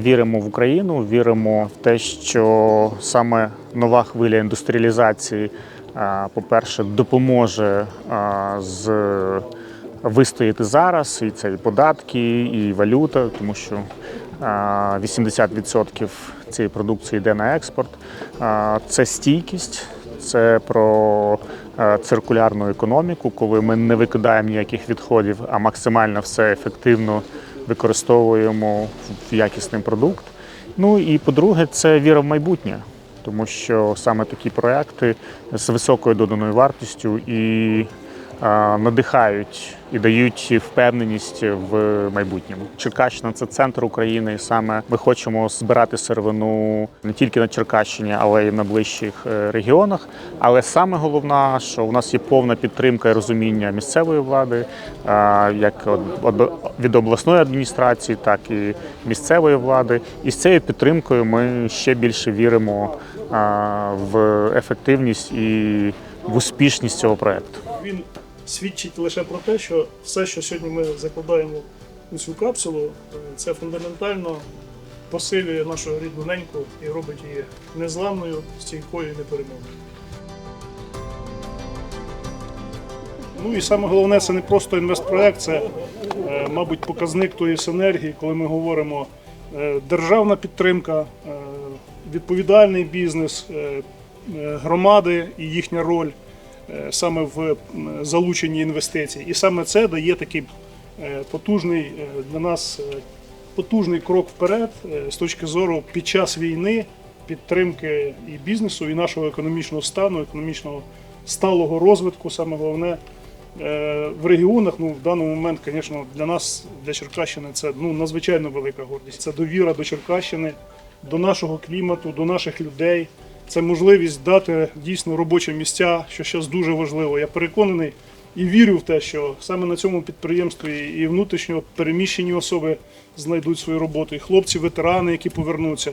віримо в Україну, віримо в те, що саме нова хвиля індустріалізації, по-перше, допоможе з вистояти зараз. І це і податки, і валюта, тому що а, 80% цієї продукції йде на експорт. Це стійкість, це про е, циркулярну економіку, коли ми не викидаємо ніяких відходів, а максимально все ефективно використовуємо в якісний продукт. Ну і по-друге, це віра в майбутнє, тому що саме такі проекти з високою доданою вартістю і надихають і дають впевненість в майбутньому. Черкащина це центр України, і саме ми хочемо збирати сировину не тільки на Черкащині, але й на ближчих е, регіонах. Але саме головне, що у нас є повна підтримка і розуміння місцевої влади, е, як від обласної адміністрації, так і місцевої влади. І з цією підтримкою ми ще більше віримо е, в ефективність і в успішність цього проекту. Свідчить лише про те, що все, що сьогодні ми закладаємо у цю капсулу, е, це фундаментально посилює нашу рідну неньку і робить її незламною, стійкою і непереможною. Ну і саме головне, це не просто інвестпроект, це, е, мабуть, показник тої синергії, коли ми говоримо е, державна підтримка, відповідальний бізнес, громади і їхня роль саме в залученні інвестицій. І саме це дає такий е, потужний е, для нас е, потужний крок вперед е, з точки зору під час війни підтримки і бізнесу, і нашого економічного стану, економічного сталого розвитку, саме головне. Е, В регіонах, ну в даний момент, звісно, для нас, для Черкащини, це ну надзвичайно велика гордість. Це довіра до Черкащини, до нашого клімату, до наших людей. Це можливість дати дійсно робочі місця, що зараз дуже важливо. Я переконаний і вірю в те, що саме на цьому підприємстві і внутрішньо переміщені особи знайдуть свою роботу, і хлопці, ветерани, які повернуться.